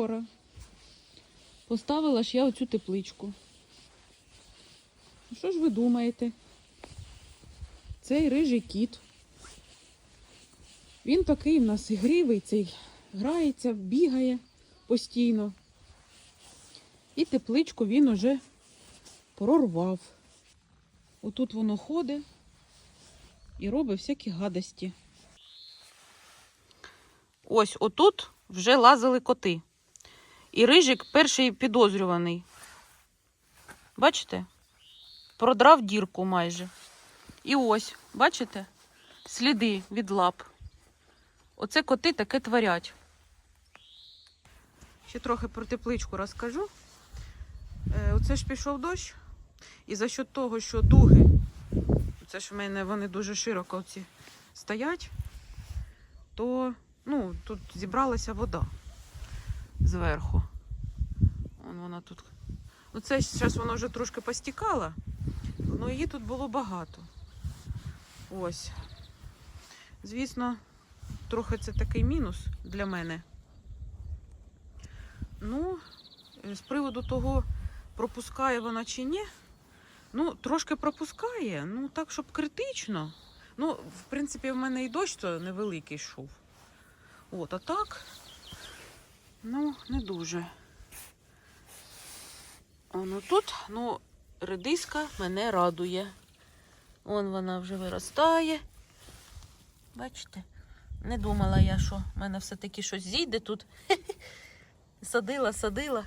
вчора поставила ж я оцю тепличку. Ну, Що ж ви думаєте? Цей рижий кіт. Він такий в нас ігривий, цей грається, бігає постійно. І тепличку він уже прорвав. Отут воно ходить і робить всякі гадості. Ось отут вже лазили коти. І рижик перший підозрюваний. Бачите? Продрав дірку майже. І ось, бачите? Сліди від лап. Оце коти таке творять. Ще трохи про тепличку розкажу. Е, Оце ж пішов дощ. І за счет того, що дуги, це ж в мене вони дуже широко ці стоять, то ну, тут зібралася вода зверху. Вон вона тут. Ну, це зараз воно вже трошки постікало, але її тут було багато. Ось. Звісно, трохи це такий мінус для мене. Ну, е, з приводу того, пропускає вона чи ні, ну, трошки пропускає, ну так, щоб критично. Ну, в принципі, в мене і дощ то невеликий йшов. От, а так, ну, не дуже. Воно тут, ну, редиска мене радує. Вон вона вже виростає. Бачите? Не думала я, що в мене все-таки щось зійде тут. Садила, садила.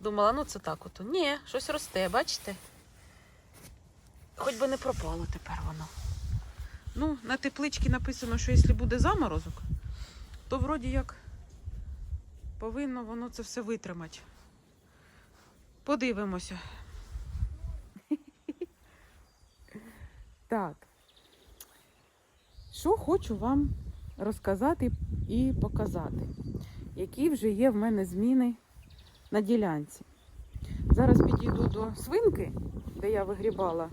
Думала, ну це так ото. Ні, щось росте, бачите? Хоч би не пропало тепер воно. Ну, на тепличці написано, що якщо буде заморозок, то вроді як повинно воно це все витримати. Подивимося. Так. Що хочу вам розказати і показати, які вже є в мене зміни на ділянці. Зараз підійду до свинки, де я вигрібала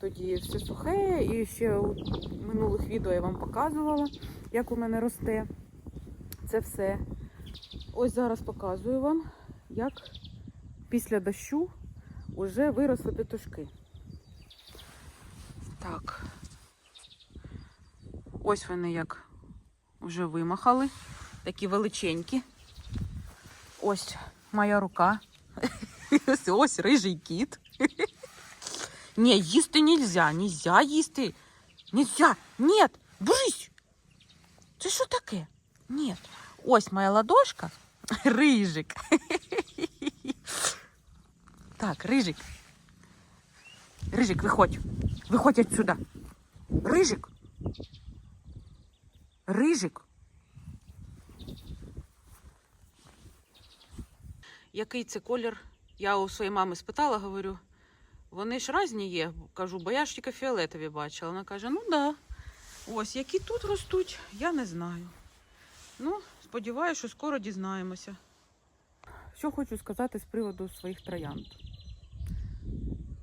тоді все сухе, і ще у минулих відео я вам показувала, як у мене росте це все. Ось зараз показую вам, як після дощу вже виросли петушки. Так. Ось вони як вже вимахали. Такі величенькі. Ось моя рука. Ось, ось рижий кіт. Ні, їсти нельзя, нельзя їсти. Нельзя. Нет, брысь. Це що таке? Ні. Ось моя ладошка. Рижик. Так, рижик. Рижик, виходь. Виходь отсюда. Рижик. Рижик. Який це колір? Я у своєї мами спитала, говорю, вони ж різні є. Кажу, бо я ж тільки фіолетові бачила. Вона каже, ну да. Ось, які тут ростуть, я не знаю. Ну, сподіваюся, що скоро дізнаємося. Що хочу сказати з приводу своїх троянд.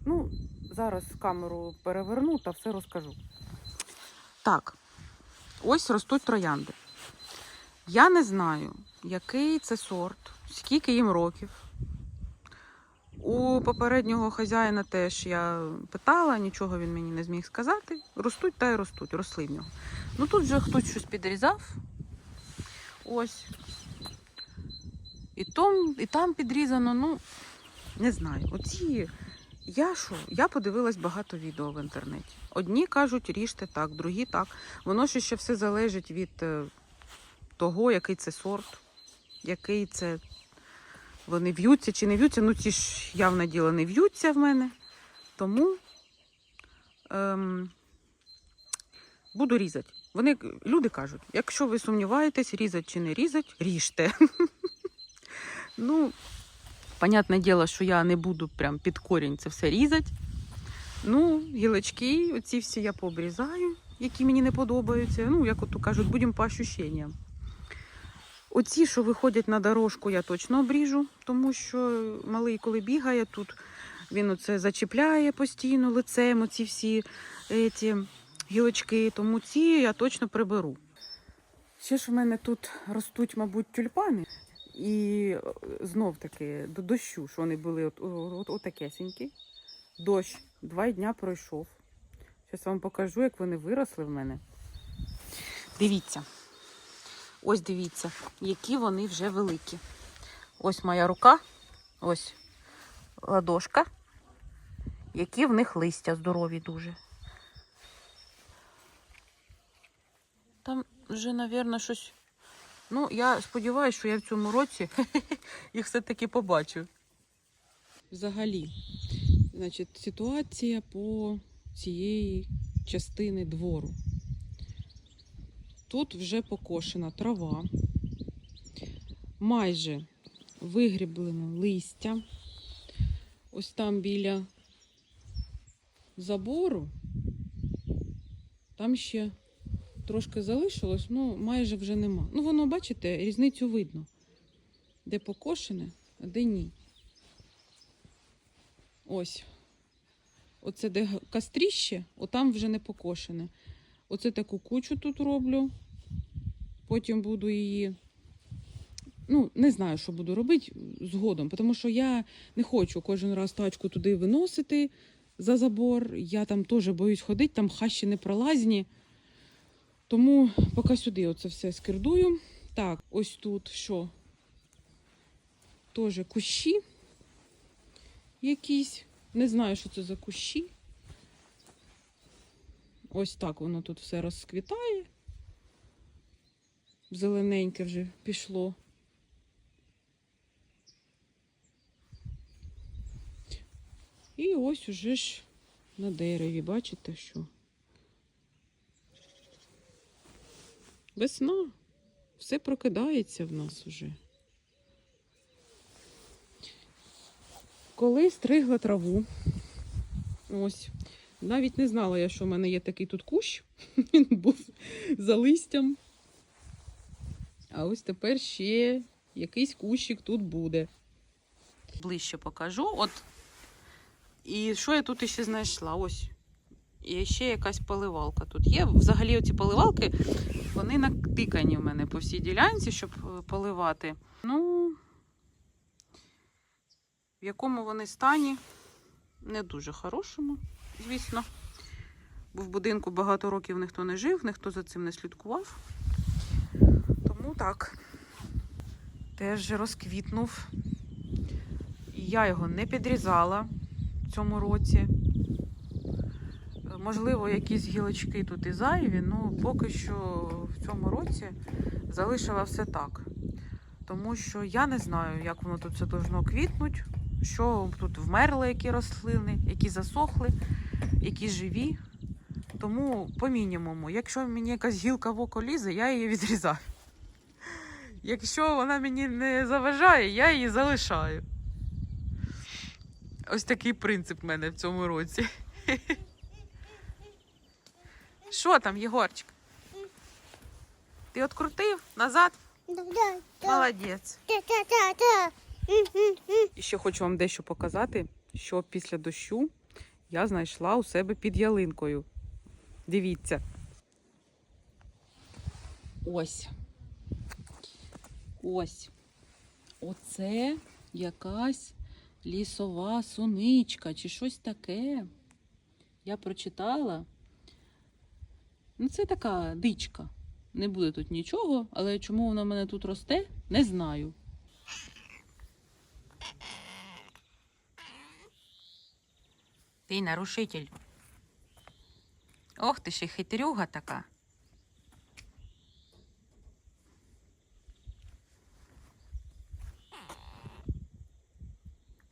Ну, зараз камеру переверну та все розкажу. Так, ось ростуть троянди. Я не знаю, який це сорт, скільки їм років. У попереднього хазяїна теж я питала, нічого він мені не зміг сказати. Ростуть та й ростуть, росли в нього. Ну тут вже хтось щось підрізав. Ось. І там, і там підрізано, ну, не знаю. Оці. Я що? Я подивилась багато відео в інтернеті. Одні кажуть, ріжте так, другі так. Воно ще ще все залежить від е, того, який це сорт, який це. Вони в'ються чи не в'ються. Ну, ці ж явне діло не в'ються в мене. Тому ем, буду різати. Вони, люди кажуть, якщо ви сумніваєтесь, різати чи не різати, ріжте. Ну, понятне діло, що я не буду прям під корінь це все різати. Ну, гілочки, оці всі я пообрізаю, які мені не подобаються. Ну, як от кажуть, будемо по ощущенням. Оці, що виходять на дорожку, я точно обріжу, тому що малий, коли бігає, тут він оце зачіпляє постійно лицем, оці всі ці, гілочки, тому ці я точно приберу. Ще ж у мене тут ростуть, мабуть, тюльпани. І е, знов таки до дощу, що вони були от, от, отакесенькі. Дощ два дня пройшов. Зараз вам покажу, як вони виросли в мене. Дивіться. Ось дивіться, які вони вже великі. Ось моя рука, ось ладошка, які в них листя здорові дуже. Там вже, мабуть, щось. Ну, я сподіваюся, що я в цьому році їх все-таки побачу. Взагалі, значить, ситуація по цієї частини двору. Тут вже покошена трава, майже вигріблено листя. Ось там біля забору, там ще трошки залишилось, ну майже вже нема. Ну, воно, бачите, різницю видно. Де покошене, а де ні. Ось. Оце де кастріще, отам вже не покошене. Оце таку кучу тут роблю. Потім буду її. Ну, не знаю, що буду робити згодом, тому що я не хочу кожен раз тачку туди виносити за забор. Я там теж боюсь ходити, там хащі не пролазні. Тому поки сюди оце все скирдую. Так, ось тут що? Теж кущі якісь. Не знаю, що це за кущі. Ось так воно тут все розквітає. Зелененьке вже пішло. І ось уже ж на дереві, бачите, що? Весна. Все прокидається в нас уже. Коли стригла траву, ось, навіть не знала я, що в мене є такий тут кущ. Він був за листям. А ось тепер ще якийсь кущик тут буде. Ближче покажу. От. І що я тут ще знайшла? Ось. І ще якась поливалка тут є. Взагалі, оці поливалки, вони натикані в мене по всій ділянці, щоб е, поливати. Ну, в якому вони стані, не дуже хорошому, звісно. Бо в будинку багато років ніхто не жив, ніхто за цим не слідкував. Тому так, теж розквітнув. Я його не підрізала в цьому році. Можливо, якісь гілочки тут і зайві, ну поки що в цьому році залишила все так. Тому що я не знаю, як воно тут все должно квітнуть, що тут вмерли, які рослини, які засохли, які живі. Тому по мінімуму, якщо мені якась гілка в око лізе, я її відрізаю. Якщо вона мені не заважає, я її залишаю. Ось такий принцип в мене в цьому році. Що там, Єгорчик? Ти открутив назад? Молодець. І ще хочу вам дещо показати, що після дощу я знайшла у себе під ялинкою. Дивіться. Ось. Ось. Оце якась лісова суничка чи щось таке. Я прочитала. Ну, це така дичка. Не буде тут нічого, але чому вона в мене тут росте, не знаю. Ти нарушитель. Ох ти ще хитрюга така.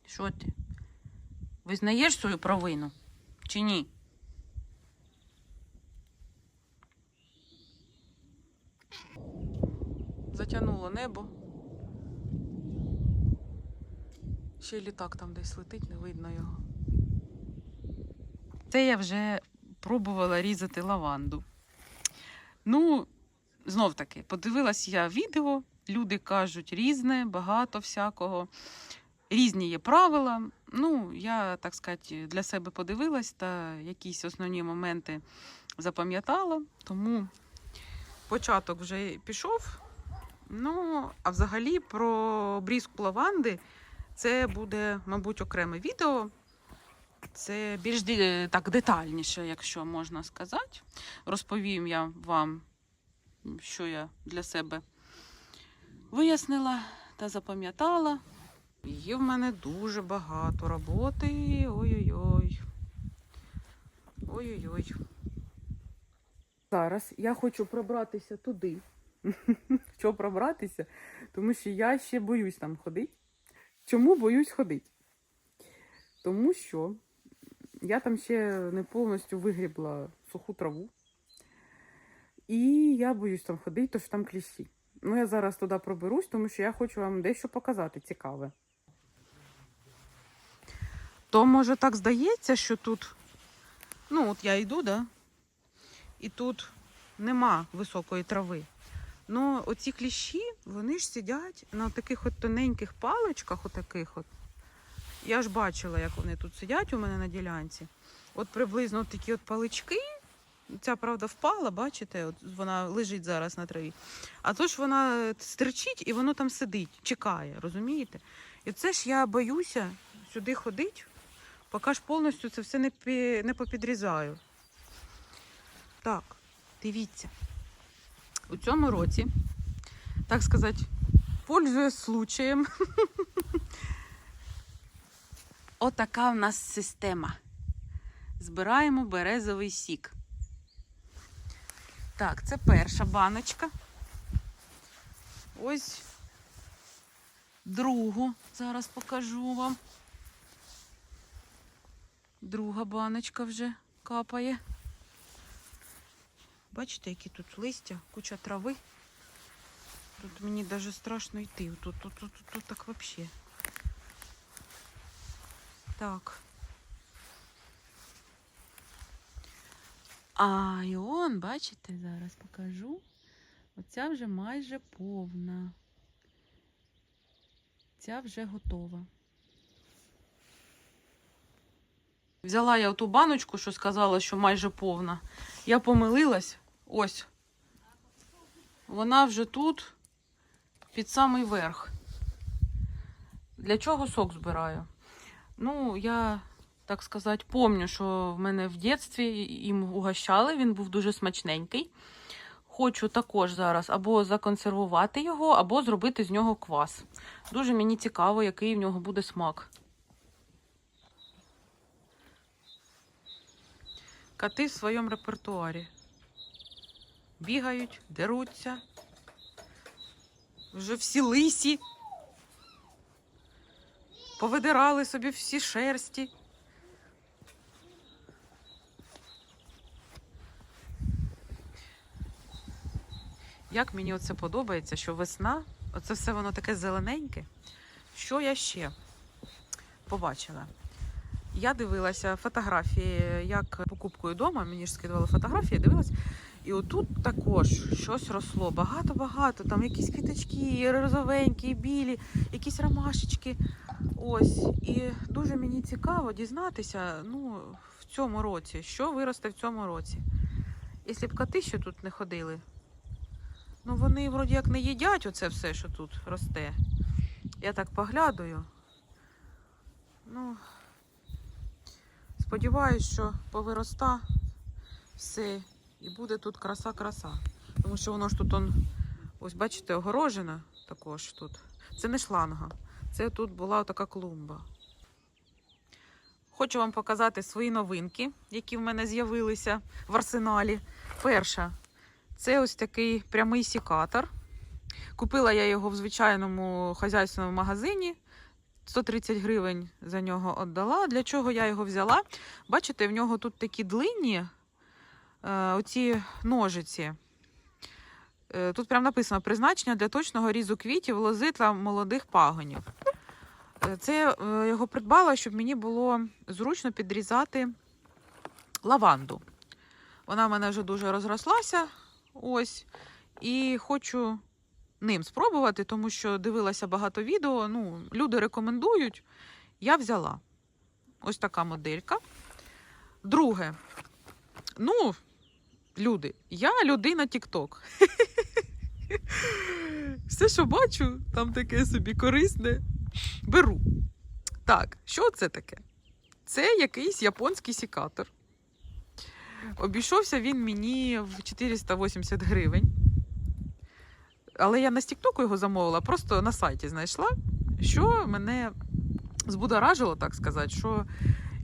Що ти? Визнаєш свою провину? Чи ні? Затягнуло небо. Ще літак там десь летить, не видно його. Це я вже пробувала різати лаванду. Ну, знов таки, подивилась я відео, люди кажуть різне, багато всякого. Різні є правила. Ну, я, так сказати, для себе подивилась та якісь основні моменти запам'ятала. Тому початок вже пішов. Ну, а взагалі про обрізку лаванди це буде, мабуть, окреме відео. Це більш так детальніше, якщо можна сказати. Розповім я вам, що я для себе вияснила та запам'ятала. Є в мене дуже багато роботи. Ой-ой-ой. Ой-ой-ой. Зараз я хочу пробратися туди. Що пробратися? Тому що я ще боюсь там ходити. Чому боюсь ходити? Тому що я там ще не повністю вигрібла суху траву. І я боюсь там ходити, тому що там кліщі. Ну, я зараз туди проберусь, тому що я хочу вам дещо показати цікаве. То, може, так здається, що тут. Ну, от я йду, да? І тут нема високої трави. Ну, оці кліщі, вони ж сидять на таких от тоненьких паличках, отаких от. Я ж бачила, як вони тут сидять у мене на ділянці. От приблизно такі от палички. Ця, правда, впала, бачите, от вона лежить зараз на траві. А то ж вона стерчить і воно там сидить, чекає, розумієте? І це ж я боюся сюди ходити, поки ж повністю це все не, не попідрізаю. Так, дивіться. У цьому році, так сказати, пользуясь случаєм, отака в нас система. Збираємо березовий сік. Так, це перша баночка. Ось другу зараз покажу вам. Друга баночка вже капає. Бачите, які тут листя, куча трави. Тут мені навіть страшно йти. Тут, тут, тут, тут, тут так взагалі. Так. А, і он, бачите, зараз покажу. Оця вже майже повна. Ця вже готова. Взяла я ту баночку, що сказала, що майже повна. Я помилилась. Ось. Вона вже тут під самий верх. Для чого сок збираю? Ну, я, так сказати, помню, що в мене в дитинстві їм угощали, він був дуже смачненький. Хочу також зараз або законсервувати його, або зробити з нього квас. Дуже мені цікаво, який в нього буде смак. Коти в своєму репертуарі. Бігають, деруться. Вже всі лисі. Повидирали собі всі шерсті. Як мені оце подобається, що весна, оце все воно таке зелененьке. Що я ще побачила? Я дивилася фотографії, як покупкою вдома, мені ж скидували фотографії, дивилась. І отут також щось росло. Багато-багато. Там якісь квіточки, розовенькі, білі, якісь ромашечки. Ось. І дуже мені цікаво дізнатися ну, в цьому році, що виросте в цьому році. Якщо б коти ще тут не ходили, ну вони вроді як не їдять оце все, що тут росте. Я так поглядаю. Ну, сподіваюсь, що повироста все і буде тут краса-краса. Тому що воно ж тут, он, ось бачите, огорожена також тут. Це не шланга. Це тут була така клумба. Хочу вам показати свої новинки, які в мене з'явилися в арсеналі. Перша це ось такий прямий сікатор. Купила я його в звичайному хазяйственному магазині. 130 гривень за нього віддала. Для чого я його взяла? Бачите, в нього тут такі длинні оці ножиці. Е, Тут прямо написано призначення для точного різу квітів, лози та молодих пагонів. Е, Це я е, його придбала, щоб мені було зручно підрізати лаванду. Вона в мене вже дуже розрослася. Ось. І хочу ним спробувати, тому що дивилася багато відео. Ну, люди рекомендують. Я взяла. Ось така моделька. Друге. Ну, Люди, я людина TikTok. Все, що бачу, там таке собі корисне, беру. Так, що це таке? Це якийсь японський сікатор. Обійшовся він мені в 480 гривень. Але я з Тіктоку його замовила, просто на сайті знайшла, що мене збудоражило, так сказати, що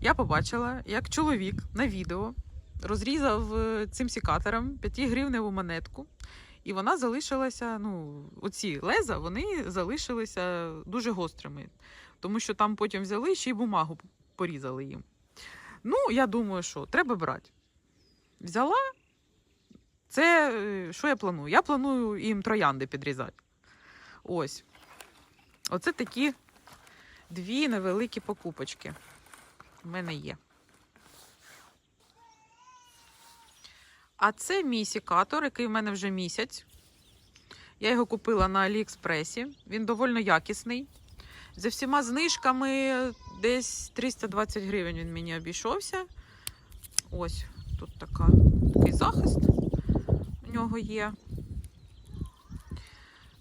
я побачила, як чоловік на відео розрізав е, цим сікатором 5 гривневу монетку, і вона залишилася, ну, оці леза, вони залишилися дуже гострими, тому що там потім взяли ще й бумагу порізали їм. Ну, я думаю, що треба брати. Взяла. Це е, що я планую? Я планую їм троянди підрізати. Ось. Оце такі дві невеликі покупочки. в мене є. А це мій сікатор, який в мене вже місяць. Я його купила на Аліекспресі. Він доволі якісний. За всіма знижками десь 320 гривень він мені обійшовся. Ось тут така, такий захист у нього є.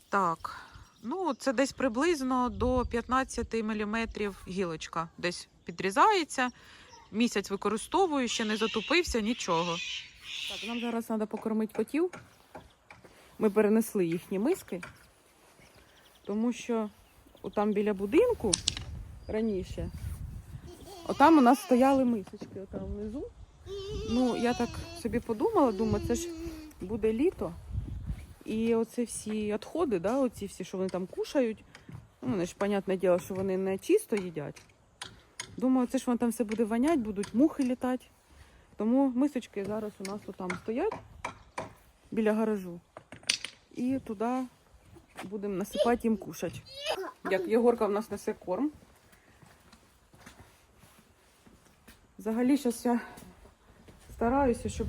Так. Ну, це десь приблизно до 15 мм гілочка. Десь підрізається. Місяць використовую, ще не затупився, нічого. Так, нам зараз треба покормити котів. Ми перенесли їхні миски, тому що там біля будинку раніше, отам у нас стояли мисочки, отам внизу. Ну, я так собі подумала, думаю, це ж буде літо. І оце всі відходи, да, оці всі, що вони там кушають. Ну, вони ж, понятне діло, що вони не чисто їдять. Думаю, це ж воно там все буде вонять, будуть мухи літати. Тому мисочки зараз у нас там стоять біля гаражу. І туди будемо насипати їм кушати. Як Єгорка в нас несе корм. Взагалі зараз я стараюся, щоб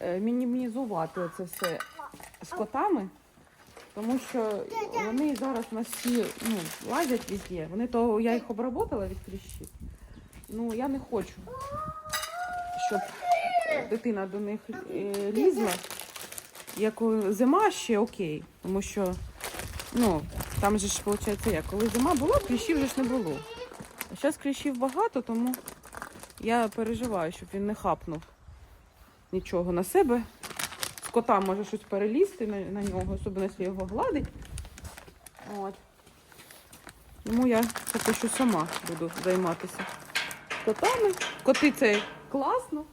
е, мінімізувати це все з котами, тому що вони зараз у нас всі ну, лазять везде. Вони то я їх обработала від кліщів. Ну я не хочу, щоб дитина до них е, лізла. Як зима ще окей, тому що ну, там же ж виходить, як коли зима була, кліщів же ж не було. А зараз кліщів багато, тому я переживаю, щоб він не хапнув нічого на себе. Кота може щось перелізти на, на нього, особливо якщо його гладить. От. Тому я поки що сама буду займатися котами. Коти це класно.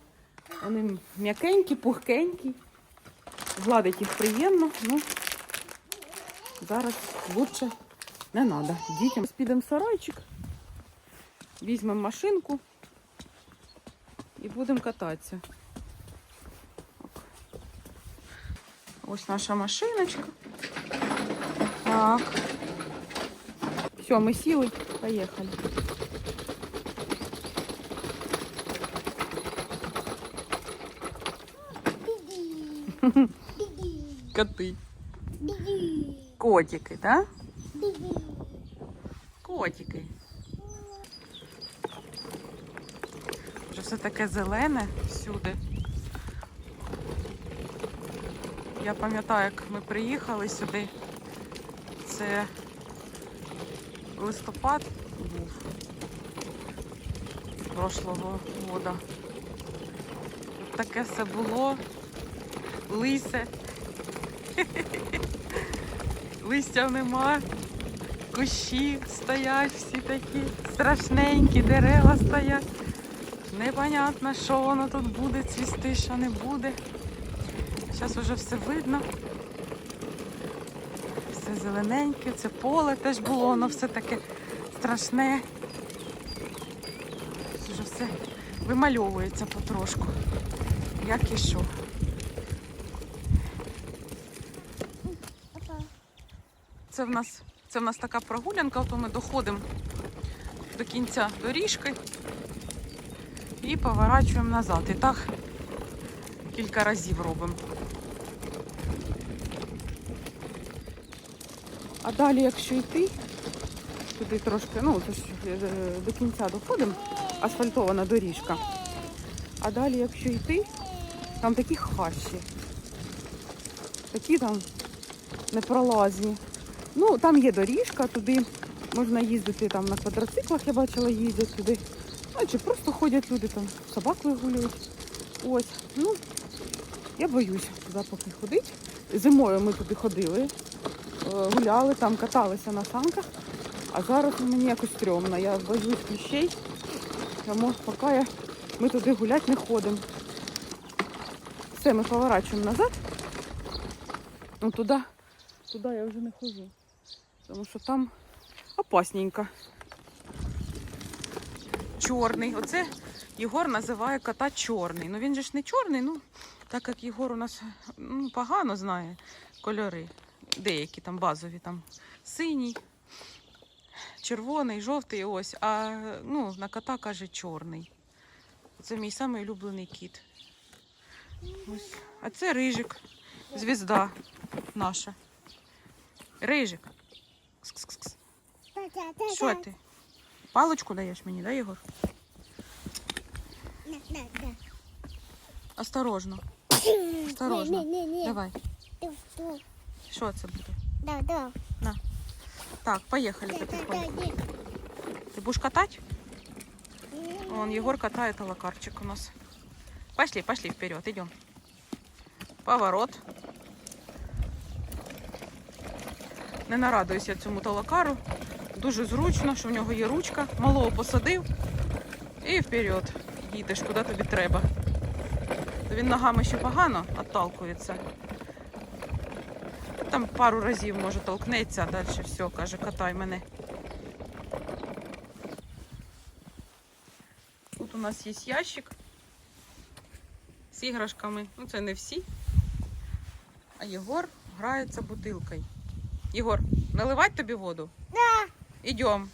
Вони м'якенькі, пухкенькі. Гладить їх приємно. Ну, зараз лучше не треба. Дітям підемо сарайчик, візьмемо машинку і будемо кататися. Ось наша машиночка. Так. Все, ми сіли, поїхали. Коти. Котики, так? Да? Котики. Вже все таке зелене всюди. Я пам'ятаю, як ми приїхали сюди. Це листопад був прошлого. Тут таке все було лисе. Листя нема. Кущі стоять всі такі страшненькі, дерева стоять. Непонятно, що воно тут буде цвісти, що не буде. Зараз вже все видно. Все зелененьке, це поле теж було, воно все таке страшне. Вже все вимальовується потрошку. Як і що. Це в нас, це в нас така прогулянка, то ми доходимо до кінця доріжки і поворачуємо назад. І так кілька разів робимо. А далі, якщо йти, туди трошки, ну, е, до кінця доходимо, асфальтована доріжка. А далі, якщо йти, Там такі хащі. Такі там непролазні. Ну, там є доріжка, туди можна їздити там на квадроциклах, я бачила, їздять туди. Ну, чи просто ходять люди там, собак вигулюють. Ось. Ну, я боюся туди поки ходити. Зимою ми туди ходили, е, гуляли там, каталися на санках. А зараз мені якось стрьомно. Я боюсь кліщей. Тому поки я, ми туди гуляти не ходимо. Все, ми поворачуємо назад. Ну туди, туди я вже не ходжу. Тому що там опасненько. Чорний. Оце Єгор називає кота чорний. Ну він же ж не чорний, ну так як Єгор у нас ну, погано знає кольори. Деякі там базові, там синій, червоний, жовтий, ось. А ну, на кота каже чорний. Це мій самий улюблений кіт. Ось. А це рижик, звізда наша. Рижик. Кс-кс-кс. Та-та-та-та. Що ти? Паличку даєш мені, да, Єгор? На, на, на. Осторожно. Осторожно. Ні, ні, ні. Давай. Ту, ту. Що це буде? Да, да. Так, поїхали Да, да, потихоньку. да, ні. Ты будешь катать? Вон Егор катает алакарчик у нас. Пошли, пошли вперед, идем. Поворот. Не нарадуюся цьому талакару. Дуже зручно, що в нього є ручка. Малого посадив і вперед. Їдеш, куди тобі треба. Він ногами ще погано отталкується. Там пару разів може толкнеться, а далі все, каже, катай мене. Тут у нас є ящик з іграшками. Ну, це не всі. А Єгор грається бутилкою. Єгор, наливати тобі воду? Да. Ідем.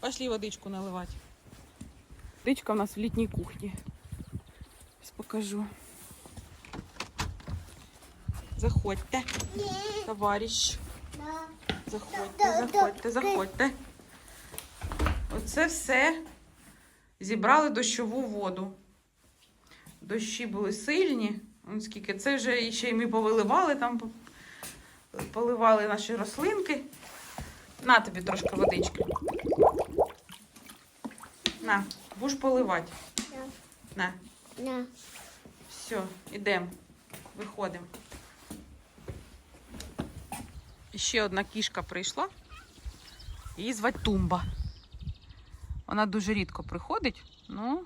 Пошли водичку наливати. Водичка у нас в літній кухні. Зараз покажу. Заходьте, товариш. Заходьте, заходьте, заходьте. Оце все зібрали дощову воду. Дощі були сильні. Скільки це вже ще й ми повиливали там, поливали наші рослинки. На тобі трошки водички. На, будеш поливати. На, На. все, ідемо. Виходимо. Ще одна кішка прийшла. Її звати Тумба. Вона дуже рідко приходить, ну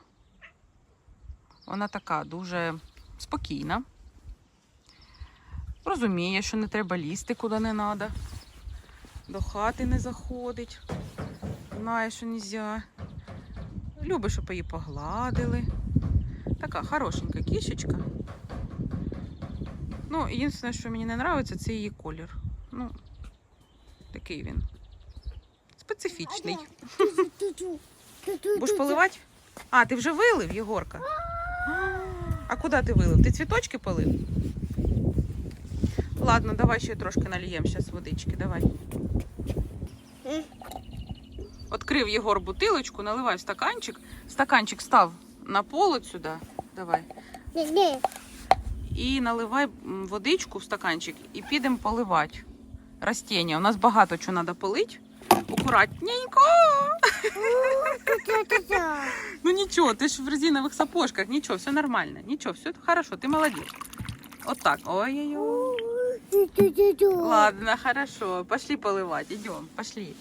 вона така дуже спокійна. Розуміє, що не треба лізти куди не треба. До хати не заходить. Знає, що не можна. Любить, щоб її погладили. Така хорошенька кішечка. Ну, єдине, що мені не подобається, це її колір. Ну, такий він. Специфічний. Будеш поливати? А, ти вже вилив, Єгорка? А куди ти вилив? Ти цвіточки полив? Ладно, давай ще трошки нальємо зараз водички, давай. Открив Єгор бутилочку, наливай в стаканчик. Стаканчик став на пол от сюди. Давай. І наливай водичку в стаканчик і підемо поливати. Растіння. У нас багато чого треба полити. Акуратненько. Ну нічого, ти ж в резинових сапожках, нічого, все нормально. Нічого, все хорошо, ти молодець. Вот так. Ой-ой-ой. Ладно, хорошо. Пошли поливать. Идем, пошли.